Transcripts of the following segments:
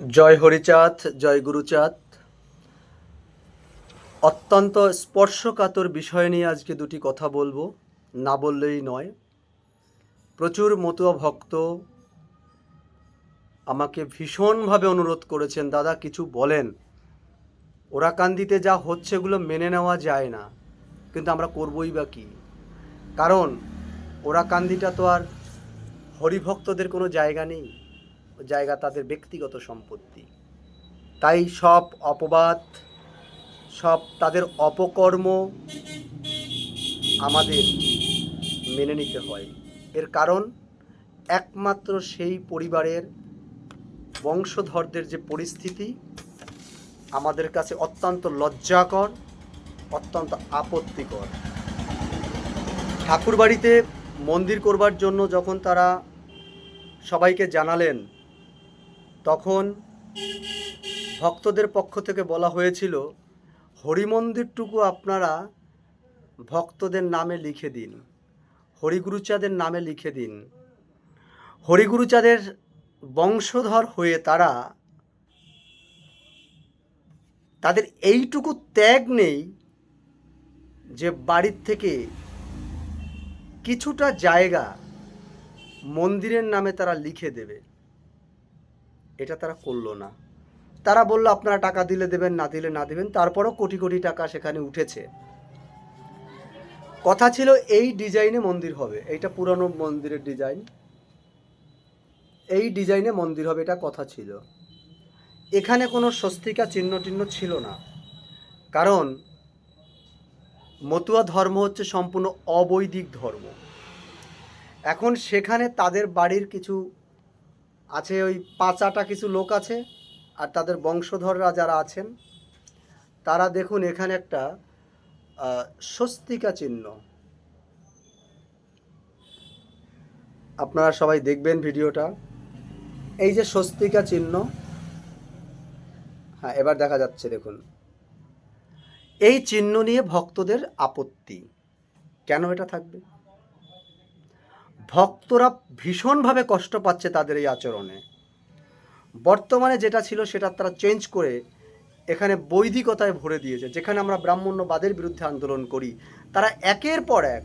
জয় হরিচাঁদ, জয় গুরুচাঁদ। অত্যন্ত স্পর্শকাতর বিষয় নিয়ে আজকে দুটি কথা বলব, না বললেই নয়। প্রচুর মতুয়া ভক্ত আমাকে ভীষণভাবে অনুরোধ করেছেন, দাদা, কিছু বলেন। ওরাকান্দিতে যা হচ্ছে এগুলো মেনে নেওয়া যায় না, কিন্তু আমরা করবই বা কী? কারণ ওরাকান্দিটা তো আর হরিভক্তদের কোনো জায়গা নেই। জায়গা তাদের ব্যক্তিগত সম্পত্তি। তাই সব অপবাদ, সব তাদের অপকর্ম আমাদের মেনে নিতে হয়। এর কারণ, একমাত্র সেই পরিবারের বংশধরদের যে পরিস্থিতি আমাদের কাছে অত্যন্ত লজ্জাকর, অত্যন্ত আপত্তিকর। ঠাকুরবাড়িতে মন্দির করবার জন্য যখন তারা সবাইকে জানালেন তখন ভক্তদের পক্ষ থেকে বলা হয়েছিল, হরিমন্দিরটুকু আপনারা ভক্তদের নামে লিখে দিন। হরিগুরুচাঁদের নামে লিখে দিন। হরিগুরুচাঁদের বংশধর হয়ে তারা তাদের এইটুকু ত্যাগ নেই যে বাড়ির থেকে কিছুটা জায়গা মন্দিরের নামে তারা লিখে দেবে। এটা তারা করল না। তারা বলল, আপনারা টাকা দিলে দেবেন, না দিলে না দেবেন। তারপরও কোটি কোটি টাকা সেখানে উঠেছে। কথা ছিল, এই ডিজাইনে মন্দির হবে। এইটা পুরনো মন্দিরের ডিজাইন। এই ডিজাইনে মন্দির হবে, এটা কথা ছিল। এখানে কোনো স্বস্তিকা চিহ্ন টিহ্ন ছিল না। কারণ মতুয়া ধর্ম হচ্ছে সম্পূর্ণ অবৈদিক ধর্ম। এখন সেখানে তাদের বাড়ির কিছু আছে ওই পাঁচাটা কিছু লোক আছে, আর তাদের বংশধররা যারা আছেন, তারা দেখুন এখানে একটা স্বস্তিকা চিহ্ন। আপনারা সবাই দেখবেন ভিডিওটা। এই যে স্বস্তিকা চিহ্ন হ্যাঁ এবার দেখা যাচ্ছে, দেখুন। এই চিহ্ন নিয়ে ভক্তদের আপত্তি। কেন এটা থাকবে? ভক্তরা ভীষণভাবে কষ্ট পাচ্ছে তাদের এই আচরণে। বর্তমানে যেটা ছিল সেটা তারা চেঞ্জ করে এখানে বৈদিকতায় ভরে দিয়েছে। যেখানে আমরা ব্রাহ্মণ্যবাদের বিরুদ্ধে আন্দোলন করি, তারা একের পর এক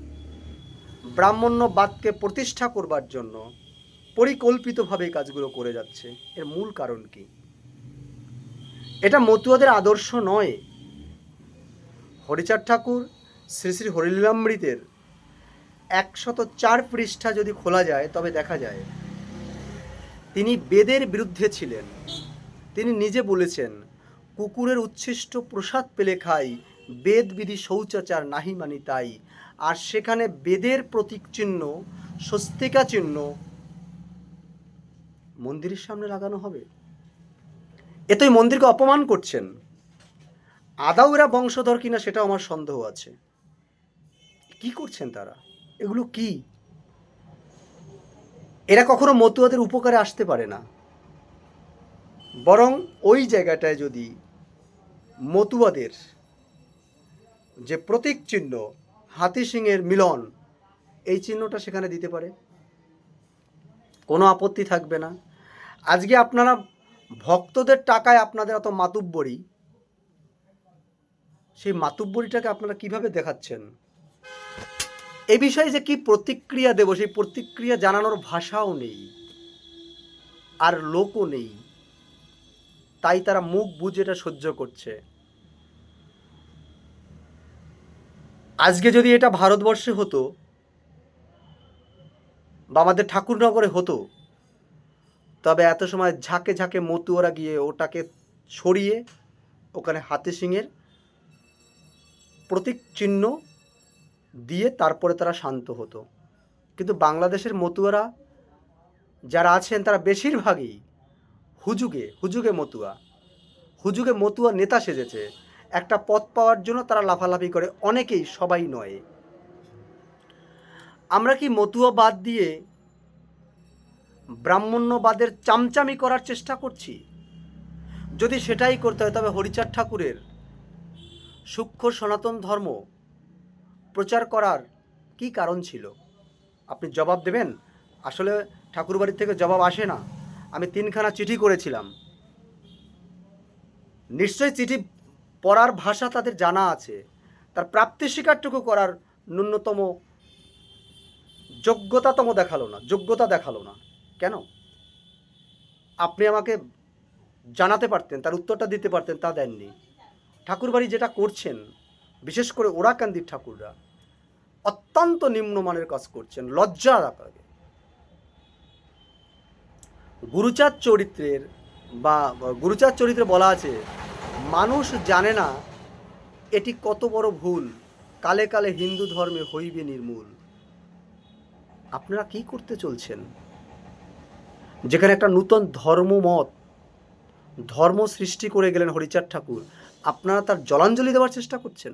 ব্রাহ্মণ্যবাদকে প্রতিষ্ঠা করবার জন্য পরিকল্পিতভাবে এই কাজগুলো করে যাচ্ছে। এর মূল কারণ কি? এটা মতুয়াদের আদর্শ নয়। হরিচাঁদ ঠাকুর, শ্রী শ্রী হরিলীলামৃতের একশত চার পৃষ্ঠা যদি খোলা যায়, তবে দেখা যায় তিনি বেদের বিরুদ্ধে ছিলেন। তিনি নিজে বলেছেন, কুকুরের উচ্ছিষ্ট প্রসাদ পেলে খাই, বেদ বিধি শৌচাচার নাহি মানি তাই। আর সেখানে বেদের প্রতীক চিহ্ন, স্বস্তিকা চিহ্ন মন্দিরের সামনে লাগানো হবে। এ তো মন্দিরকে অপমান করছেন। আদাও এরা বংশধর কিনা সেটাও আমার সন্দেহ আছে। কি করছেন তারা? এগুলো কি? এরা কখনো মতুয়াদের উপকারে আসতে পারে না। বরং ওই জায়গাটায় যদি মতুয়াদের যে প্রতীক চিহ্ন, হাতি সিংয়ের মিলন, এই চিহ্নটা সেখানে দিতে পারে। কোনো আপত্তি থাকবে না। আজকে আপনারা ভক্তদের টাকায় আপনাদের এত মাতুব্বরি, সেই মাতুব্বরিটাকে আপনারা কীভাবে দেখাচ্ছেন? এ বিষয়ে যে কি প্রতিক্রিয়া দেব, সেই প্রতিক্রিয়া জানানোর ভাষাও নেই আর লোকও নেই। তাই তারা মুখ বুঝে এটা সহ্য করছে। আজকে যদি এটা ভারতবর্ষে হতো বা আমাদের ঠাকুরনগরে হতো, তবে এত সময় ঝাঁকে ঝাঁকে মতুয়ারা গিয়ে ওটাকে ছড়িয়ে ওখানে হাতি সিংয়ের প্রতীক চিহ্ন দিয়ে তারপরে তারা শান্ত হতো। কিন্তু বাংলাদেশের মতুয়ারা যারা আছেন, তারা বেশিরভাগই হুজুগে হুজুগে মতুয়া। হুজুগে মতুয়া নেতা সেজেছে। একটা পদ পাওয়ার জন্য তারা লাফালাফি করে। অনেকেই সবাই নয়। আমরা কি মতুয়া বাদ দিয়ে ব্রাহ্মণ্যবাদের চামচামি করার চেষ্টা করছি? যদি সেটাই করতে হয়, তবে হরিচাঁদ ঠাকুরের সূক্ষ্ম সনাতন ধর্ম প্রচার করার কি কারণ ছিল? আপনি জবাব দেবেন? আসলে ঠাকুরবাড়ির থেকে জবাব আসে না। আমি তিনখানা চিঠি করেছিলাম। নিশ্চয়ই চিঠি পড়ার ভাষা তাদের জানা আছে। তার প্রাপ্তি স্বীকারটুকু করার ন্যূনতম যোগ্যতাতম দেখাল না, যোগ্যতা দেখাল না। কেন? আপনি আমাকে জানাতে পারতেন, তার উত্তরটা দিতে পারতেন, তা দেননি। ঠাকুরবাড়ি যেটা করছেন বিশেষ করে ওরাকান্দির ঠাকুররা অত্যন্ত নিম্নমানের কাজ করছেন লজ্জা রাখাকে গুরুচাঁদ চরিত্রের বা গুরুচাঁদ চরিত্রে বলা আছে, মানুষ জানে না এটি কত বড় ভুল, কালে কালে হিন্দু ধর্মে হইবে নির্মূল। আপনারা কি করতে চলছেন? যেখানে একটা নূতন ধর্মমত, ধর্ম সৃষ্টি করে গেলেন হরিচাঁদ ঠাকুর, আপনারা তার জলাঞ্জলি দেওয়ার চেষ্টা করছেন?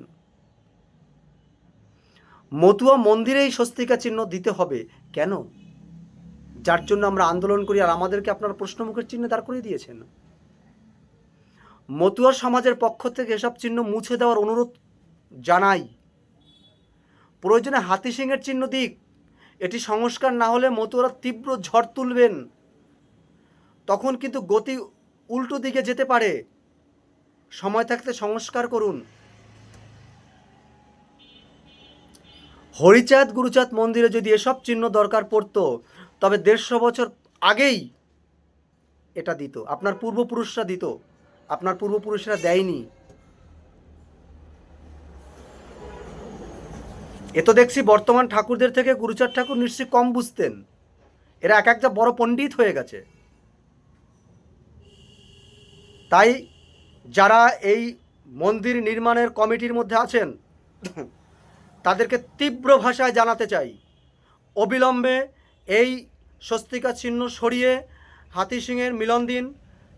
মতুয়া মন্দিরে এই স্বস্তিকা চিহ্ন দিতে হবে। কেন? যার জন্য আমরা আন্দোলন করি আর আমাদেরকে আপনারা প্রশ্নমুখের চিহ্ন দাঁড় করিয়ে দিয়েছেন। মতুয়া সমাজের পক্ষ থেকে এসব চিহ্ন মুছে দেওয়ার অনুরোধ জানাই। প্রয়োজনে হাতি সিংহের চিহ্ন দিক। এটি সংস্কার না হলে মতুয়ারা তীব্র ঝড় তুলবেন। তখন কিন্তু গতি উল্টো দিকে যেতে পারে। সময় থাকতে সংস্কার করুন। হরিচাঁদ, গুরুচাঁদ মন্দিরে যদি এসব চিহ্ন দরকার পড়তো, তবে দেড়শো বছর আগেই এটা দিত। আপনার পূর্বপুরুষরা দিত। আপনার পূর্বপুরুষরা দেয়নি। এ তো দেখছি বর্তমান ঠাকুরদের থেকে গুরুচাঁদ ঠাকুর নিশ্চয়ই কম বুঝতেন। এরা এক একটা বড় পণ্ডিত হয়ে গেছে। তাই যারা এই মন্দির নির্মাণের কমিটির মধ্যে আছেন তাদেরকে তীব্র ভাষায় জানাতে চাই। অবিলম্বে এই স্বস্তিকা চিহ্ন সরিয়ে হাতি সিংয়ের মিলন দিন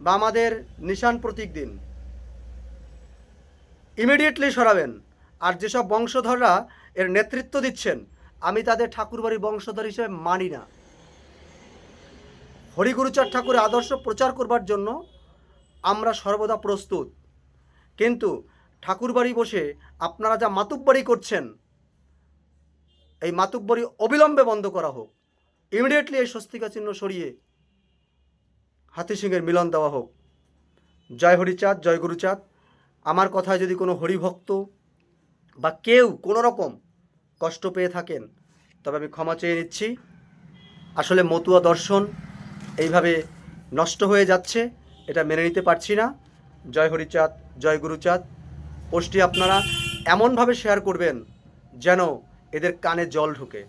বা আমাদের নিশান প্রতীক দিন। ইমিডিয়েটলি সরাবেন। আর যেসব বংশধররা এর নেতৃত্ব দিচ্ছেন, আমি তাদের ঠাকুরবাড়ি বংশধর হিসেবে মানি না। হরিগুরুচাঁদ ঠাকুরের আদর্শ প্রচার করবার জন্য আমরা সর্বদা প্রস্তুত। কিন্তু ঠাকুরবাড়ি বসে আপনারা যা মাতুব্বাড়ি করছেন এই মাতুব্বরি অবিলম্বে বন্ধ করা হোক। ইমিডিয়েটলি এই স্বস্তিকা চিহ্ন সরিয়ে হাতি সিংয়ের মিলন দেওয়া হোক। জয় হরিচাঁদ জয় গুরুচাঁদ আমার কথায় যদি কোনো হরিভক্ত বা কেউ কোনো রকম কষ্ট পেয়ে থাকেন, তবে আমি ক্ষমা চেয়ে নিচ্ছি। আসলে মতুয়া দর্শন এইভাবে নষ্ট হয়ে যাচ্ছে, এটা মেনে নিতে পারছি না। জয় হরিচাঁদ জয় গুরুচাঁদ পোস্টটি আপনারা এমনভাবে শেয়ার করবেন যেন এদের কানে জল ঢুকে।